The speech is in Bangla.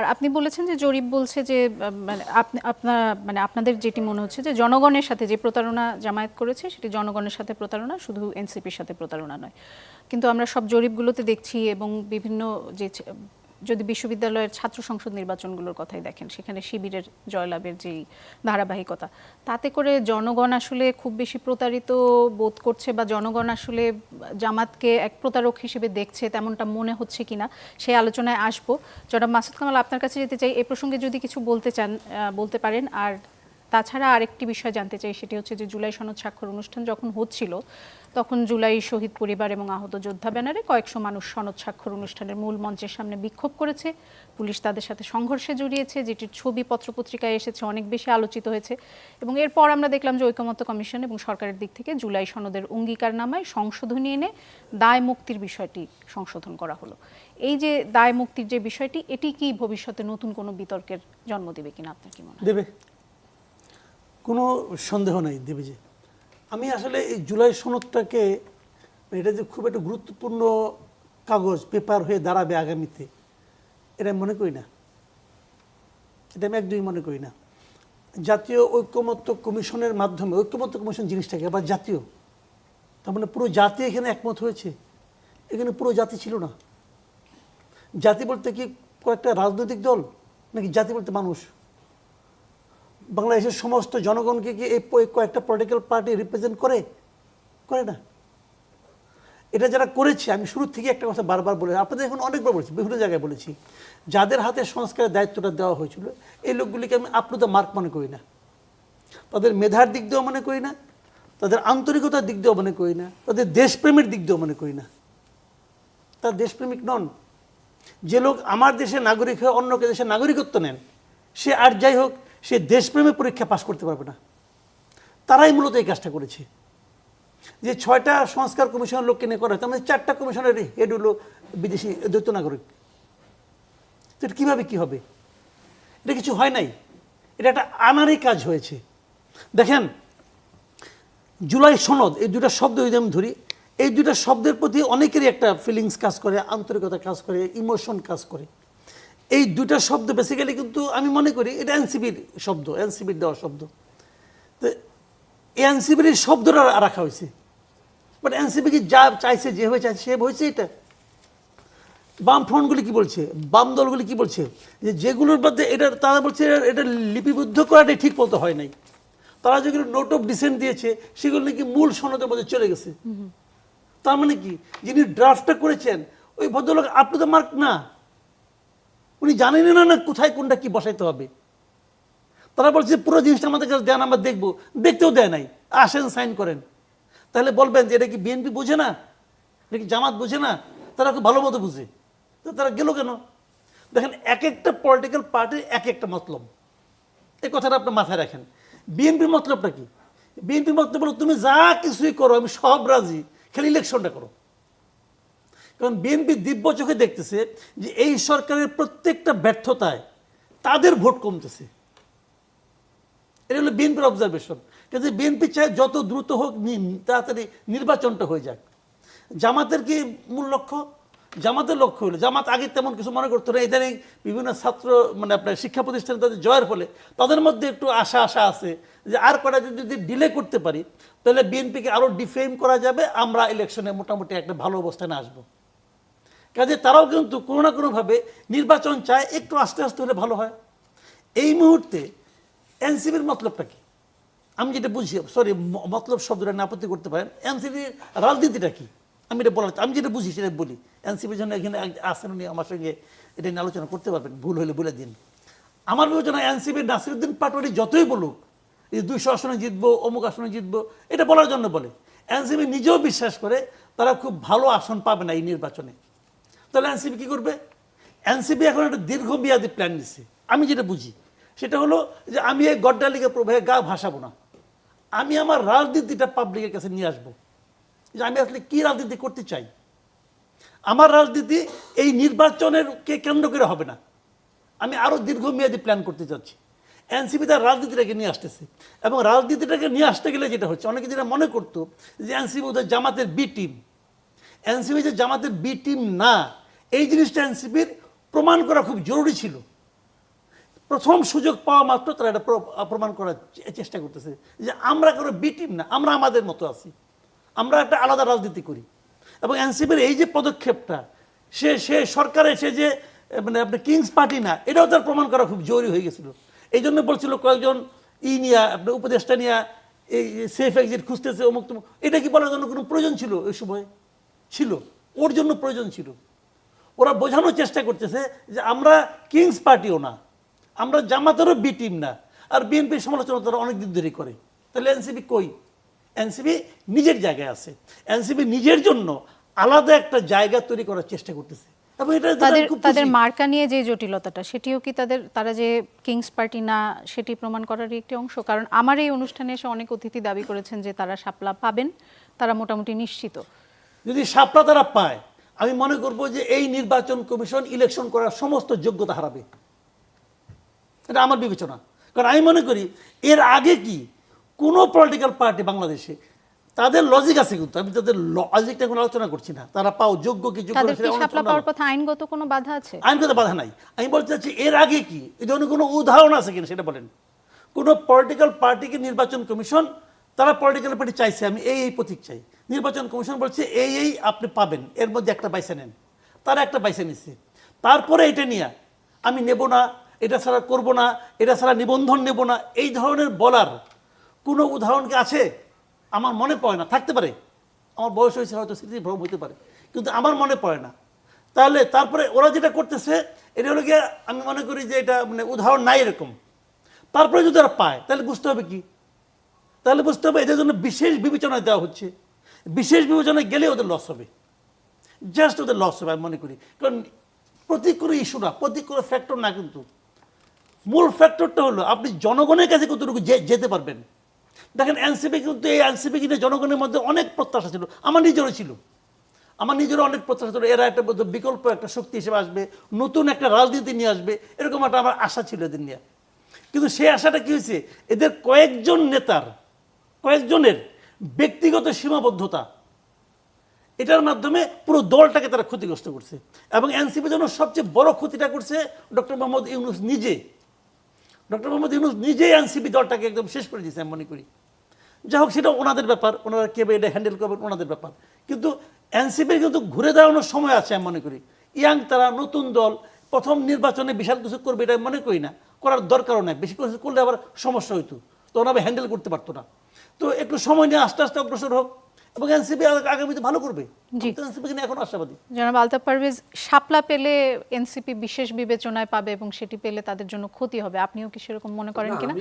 আর আপনি বলেছেন যে জরিপ বলছে যে মানে আপনি আপনার মানে আপনাদের যেটি মনে হচ্ছে যে জনগণের সাথে যে প্রতারণা জামায়াত করেছে, সেটি জনগণের সাথে প্রতারণা, শুধু এনসিপির সাথে প্রতারণা নয়। কিন্তু আমরা সব জরিপগুলোতে দেখছি এবং বিভিন্ন যে যদি বিশ্ববিদ্যালয়ের ছাত্র সংসদ নির্বাচনগুলোর কথাই দেখেন, সেখানে শিবিরের জয়লাভের যেই ধারাবাহিকতা, তাতে করে জনগণ আসলে খুব বেশি প্রতারিত বোধ করছে বা জনগণ আসলে জামাতকে এক প্রতারক হিসেবে দেখছে তেমনটা মনে হচ্ছে কিনা, সেই আলোচনায় আসব। জনাব মাসুদ কামাল, আপনার কাছে যেতে চাই, এ প্রসঙ্গে যদি কিছু বলতে চান বলতে পারেন, আর তাছাড়া আরেকটি বিষয় জানতে চাই, সেটি হচ্ছে যে জুলাই সনদ স্বাক্ষর অনুষ্ঠান যখন হচ্ছিল, তখন জুলাই শহীদ পরিবার এবং আহত যোদ্ধা ব্যানারে কয়েকশো মানুষ সনদ স্বাক্ষর অনুষ্ঠানের মূল মঞ্চের সামনে বিক্ষোভ করেছে। পুলিশ তাদের সাথে সংঘর্ষে জড়িয়েছে, যেটির ছবি পত্রপত্রিকায় এসেছে, অনেক বেশি আলোচিত হয়েছে। এবং এরপর আমরা দেখলাম যে ঐকমত্য কমিশন এবং সরকারের দিক থেকে জুলাই সনদের অঙ্গীকার নামায় সংশোধনী এনে দায় মুক্তির বিষয়টি সংশোধন করা হলো। এই যে দায় মুক্তির যে বিষয়টি, এটি কি ভবিষ্যতে নতুন কোনো বিতর্কের জন্ম দেবে কিনা? আপনার কি মনে দেবে। কোনো সন্দেহ নাই দেবীজি। আমি আসলে এই জুলাই সনদটাকে, এটা যে খুব একটা গুরুত্বপূর্ণ কাগজ, পেপার হয়ে দাঁড়াবে আগামীতে, এটা আমি মনে করি না। এটা আমি একদমই মনে করি না। জাতীয় ঐক্যমত্য কমিশনের মাধ্যমে, ঐক্যমত্য কমিশন জিনিসটাকে, আবার জাতীয়। তার মানে পুরো জাতি এখানে একমত হয়েছে। এখানে পুরো জাতি ছিল না। জাতি বলতে কি কয়েকটা রাজনৈতিক দল, নাকি জাতি বলতে মানুষ? বাংলাদেশের সমস্ত জনগণকে কি এই কয়েকটা পলিটিক্যাল পার্টি রিপ্রেজেন্ট করে? করে না। এটা যারা করেছে, আমি শুরু থেকে একটা কথা বারবার বলে, আপনাদের এখন অনেকবার বলেছি, বিভিন্ন জায়গায় বলেছি, যাদের হাতে সংস্কারের দায়িত্বটা দেওয়া হয়েছিল, এই লোকগুলিকে আমি আপ্লুত মার্ক মনে করি না। তাদের মেধার দিক দিয়েও মনে করি না, তাদের আন্তরিকতার দিক দিয়েও মনে করি না, তাদের দেশপ্রেমের দিক দিয়েও মনে করি না। তার দেশপ্রেমিক নন। যে লোক আমার দেশের নাগরিক হয়ে অন্য কে দেশের নাগরিকত্ব নেন, সে আর যাই হোক সে দেশপ্রেমে পরীক্ষা পাশ করতে পারবে না। তারাই মূলত এই কাজটা করেছে। যে ছয়টা সংস্কার কমিশনের লোককে নিয়ে করা হয়, তার মধ্যে চারটা কমিশনের হেড হলো বিদেশি দ্বৈত নাগরিক। তো এটা কীভাবে কী হবে? এটা কিছু হয় নাই। এটা একটা আনারই কাজ হয়েছে। দেখেন, জুলাই সনদ, এই দুটা শব্দ যদি আমি ধরি, এই দুটা শব্দের প্রতি অনেকেরই একটা ফিলিংস কাজ করে, আন্তরিকতা কাজ করে ইমোশন কাজ করে। এই দুটা শব্দ বেসিক্যালি কিন্তু আমি মনে করি এটা এনসিবির শব্দ এনসিবির দেওয়া শব্দ। তো এনসিবির এই শব্দটা রাখা হয়েছে। বাট এনসিবি কি যা চাইছে যেভাবে চাইছে সেভাবে হয়েছে এটা। বাম ফ্রন্টগুলি কি বলছে? বাম দলগুলি কি বলছে? যে যেগুলোর মধ্যে এটা তারা বলছে এটা- এটা লিপিবদ্ধ করাটাই ঠিক মতো হয় নাই। তারা যেগুলো নোট অফ ডিসেন্ট দিয়েছে সেগুলো নাকি মূল সনদের মধ্যে চলে গেছে। তার মানে কি? যিনি ড্রাফটটা করেছেন ওই ভদ্রলোক আপনি তো মার্ক না। উনি জানেনই না না, কোথায় কোনটা কি বসাইতে হবে। তারা বলছে পুরো জিনিসটা আমাদের কাছে দেন, আমরা দেখব। দেখতেও দেয় নাই। আসেন, সাইন করেন। তাহলে বলবেন যে এটা কি বিএনপি বোঝে না? এটা কি জামাত বোঝে না? তারা খুব ভালো মতো বুঝে। তো তারা গেল কেন? দেখেন, এক একটা পলিটিক্যাল পার্টির এক একটা মতলব। এই কথাটা আপনার মাথায় রাখেন। বিএনপির মতলবটা কি? বিএনপির মতলব হলো, তুমি যা কিছুই করো, আমি সব রাজি। খালি ইলেকশনটা করো। কারণ বিএনপি দিব্য চোখে দেখতেছে যে এই সরকারের প্রত্যেকটা ব্যর্থতায় তাদের ভোট কমতেছে। এটা হলো বিএনপির অবজারভেশন কিন্তু বিএনপি চায় যত দ্রুত হোক তাড়াতাড়ি নির্বাচনটা হয়ে যাক। জামাতের কি মূল লক্ষ্য? জামাতের লক্ষ্য হলো, জামাত আগে তেমন কিছু মনে করতো না ইদানিং বিভিন্ন ছাত্র মানে আপনার শিক্ষা প্রতিষ্ঠানে তাদের জয়ের ফলে তাদের মধ্যে একটু আশা আশা আছে যে আর কটা যদি যদি ডিলে করতে পারি, তাহলে বিএনপিকে আরও ডিফেম করা যাবে, আমরা ইলেকশনে মোটামুটি একটা ভালো অবস্থানে আসব। কাজে তারাও কিন্তু কোনো না কোনোভাবে নির্বাচন চায়, একটু আস্তে আস্তে হলে ভালো হয়। এই মুহূর্তে এনসিবির মতলবটা কি? আমি যেটা বুঝি সরি মতলব শব্দটা না আপত্তি করতে পারেন। এনসিবির রাজনীতিটা কি? আমি এটা বলার, আমি যেটা বুঝি সেটা বলি। এনসিবির জন্য এখানে আসেন উনি আমার সঙ্গে, এটা নিয়ে আলোচনা করতে পারবেন, ভুল হলে বলে দিন। আমার বিবেচনা এনসিবির নাসিরুদ্দিন পাটোয়ারি যতই বলুক, এই দুইশো আসনে জিতবো, অমুক আসনে জিতবো, এটা বলার জন্য বলে। এনসিবি নিজেও বিশ্বাস করে তারা খুব ভালো আসন পাবে না এই নির্বাচনে। তাহলে এনসিবি কী করবে? এনসিবি এখন একটা দীর্ঘমেয়াদী প্ল্যান নিচ্ছে আমি যেটা বুঝি, সেটা হলো যে আমি এই গড্ডালিকে প্রভাবে গা ভাসাবো না। আমি আমার রাজনীতিটা পাবলিকের কাছে নিয়ে আসব। যে আমি আসলে কী রাজনীতি করতে চাই? আমার রাজনীতি এই নির্বাচনের কে কেন্দ্র করে হবে না। আমি আরও দীর্ঘমেয়াদী প্ল্যান করতে চাচ্ছি। এনসিপি তার রাজনীতিটাকে নিয়ে আসতেছে। এবং রাজনীতিটাকে নিয়ে আসতে গেলে যেটা হচ্ছে, অনেকে যেটা মনে করতো যে এনসিপি ওদের জামাতের বি টিম এনসিপি যে জামাতের বি টিম না এই জিনিসটা এনসিপির প্রমাণ করা খুব জরুরি ছিল। প্রথম সুযোগ পাওয়া মাত্র তারা এটা প্রমাণ করার চেষ্টা করতেছে যে আমরা কোনো বি টিম না, আমরা আমাদের মতো আছি। আমরা একটা আলাদা রাজনীতি করি। এবং এনসিপির এই যে পদক্ষেপটা, সে সে সরকারে সে যে মানে আপনার কিংস পার্টি না, এটাও তার প্রমাণ করা খুব জরুরি হয়ে গেছিল। এই জন্য বলছিল কয়েকজন ই নিয়ে, আপনার উপদেষ্টা নিয়ে, এই সেফ এক্সিট খুঁজতেছে অমুক তমুক এটা কি বলার জন্য কোনো প্রয়োজন ছিল ওই সময়? ছিল। ওর জন্য প্রয়োজন ছিল। ওরা বোঝানোর চেষ্টা করতেছে যে আমরা কিংস পার্টিও না আমরা জামাতেরও বি টিম না আর বিএনপির সমালোচনা তারা অনেক দিন ধরেই করে। তাহলে এনসিপি কই? এনসিপি নিজের জায়গায় আছে। এনসিপি নিজের জন্য আলাদা একটা জায়গা তৈরি করার চেষ্টা করতেছে। তাদের তাদের মার্কা নিয়ে যে জটিলতাটা সেটিও কি তাদের তারা যে কিংস পার্টি না সেটি প্রমাণ করারই একটি অংশ? কারণ আমার এই অনুষ্ঠানে এসে অনেক অতিথি দাবি করেছেন যে তারা শাপলা পাবেন তারা মোটামুটি নিশ্চিত। যদি সাপলা তারা পায় আমি মনে করব যে এই নির্বাচন কমিশন ইলেকশন করার সমস্ত যোগ্যতা হারাবে। এটা আমার বিবেচনা। কারণ আমি মনে করি এর আগে কি কোনো পলিটিক্যাল পার্টি বাংলাদেশে তাদের লজিক আছে কিন্তু আমি তাদের লজিকটা এখন আলোচনা করছি না। তারা পাও যোগ্য কি যোগ্য তাদের কি শাপলা পাওয়ার পথে আইনগত কোনো বাধা আছে? আইনগত বাধা নাই। আমি বলতে চাচ্ছি এর আগে কি? এই ধরনের কোনো উদাহরণ আছে কিনা সেটা বলেন। কোনো পলিটিক্যাল পার্টিকে নির্বাচন কমিশন তারা পলিটিক্যাল পার্টি চাইছে, আমি এই এই প্রতীক চাই। নির্বাচন কমিশন বলছে, এই এই আপনি পাবেন, এর মধ্যে একটা বাইসে নেন। তারা একটা বাইসে নিচ্ছে তারপরে এটা নিয়ে আমি নেব না, এটা ছাড়া করব না, এটা ছাড়া নিবন্ধন নেব না, এই ধরনের বলার কোনো উদাহরণ কি আছে? আমার মনে পড়ে না, থাকতে পারে। আমার বয়স হয়েছে, হয়তো স্মৃতি ভ্রম হতে পারে, কিন্তু আমার মনে পড়ে না। তাহলে তারপরে ওরা যেটা করতেছে, এটা হলো গিয়ে আমি মনে করি যে এটা মানে উদাহরণ নাই এরকম। তারপরে যদি ওরা পায়, তাহলে বুঝতে হবে কি? তাহলে বুঝতে হবে এদের জন্য বিশেষ বিবেচনায় দেওয়া হচ্ছে। বিশেষ বিবেচনায় গেলে ওদের লস হবে। জাস্ট ওদের লস হবে, আমি মনে করি। কারণ প্রতীক কোনো ইস্যু না প্রতীক কোনো ফ্যাক্টর না কিন্তু। মূল ফ্যাক্টরটা হলো, আপনি জনগণের কাছে কতটুকু যেতে পারবেন। দেখেন এনসিপি কিন্তু এই এনসিপি কিন্তু জনগণের মধ্যে অনেক প্রত্যাশা ছিল। আমার নিজেরও ছিল। আমার নিজেরও অনেক প্রত্যাশা ছিল। এরা একটা বিকল্প একটা শক্তি হিসেবে আসবে, নতুন একটা রাজনীতি নিয়ে আসবে, এরকম একটা আমার আশা ছিল এদের নিয়ে। কিন্তু সেই আশাটা কি হয়েছে? এদের কয়েকজন নেতার কয়েকজনের ব্যক্তিগত সীমাবদ্ধতা, এটার মাধ্যমে পুরো দলটাকে তারা ক্ষতিগ্রস্ত করছে এবং এনসিপি জন্য সবচেয়ে বড় ক্ষতিটা করছে ডক্টর মোহাম্মদ ইউনুস নিজে। ডক্টর মোহাম্মদ ইউনুস নিজেই এনসিপি দলটাকে একদম শেষ করে দিয়েছে, আমি মনে করি। যাই হোক সেটা ওনাদের ব্যাপার, ওনারা কেবে এটা হ্যান্ডেল করবেন, ওনাদের ব্যাপার। কিন্তু এনসিপির কিন্তু ঘুরে দাঁড়ানোর সময় আছে, আমি মনে করি। ইয়াং তারা, নতুন দল, প্রথম নির্বাচনে বিশাল কিছু করবে এটা মনে করি না, করার দরকারও নাই। বেশি কিছু করলে আবার সমস্যা হইতো তো ওনারা হ্যান্ডেল করতে পারতো না। তো একটু সময় নিয়ে আস্তে আস্তে অগ্রসর হোক। এবং এনসিপি আগামীতে ভালো করবে। জি। এনসিপি কিনে এখন আশাবাদী। জনাব আলতাফ পারভেজ শাপলা পেলে এনসিপি বিশেষ বিবেচনায় পাবে এবং সেটি পেলে তাদের জন্য ক্ষতি হবে। আপনিও কি সেরকম মনে করেন কিনা?